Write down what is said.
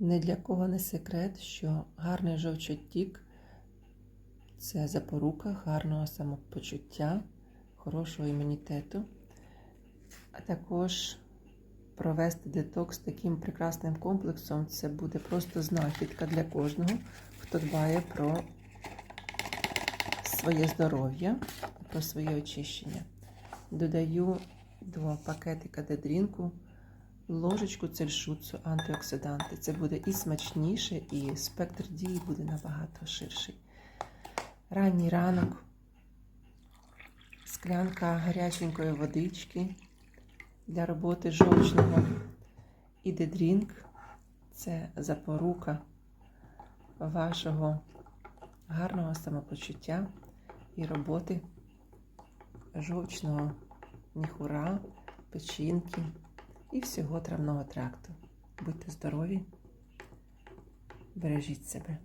Не для кого не секрет, що гарний жовчоттік це запорука гарного самопочуття, хорошого імунітету, а також провести детокс таким прекрасним комплексом це буде просто знахідка для кожного, хто дбає про своє здоров'я, про своє очищення. Додаю до пакетика дедрінку ложечку цельшуцу антиоксиданти. Це буде і смачніше, і спектр дії буде набагато ширший. Ранній ранок, склянка гаряченької водички для роботи жовчного. І дедрінк це запорука вашого гарного самопочуття і роботи жовчного міхура, печінки і всього травного тракту. Будьте здорові, бережіть себе.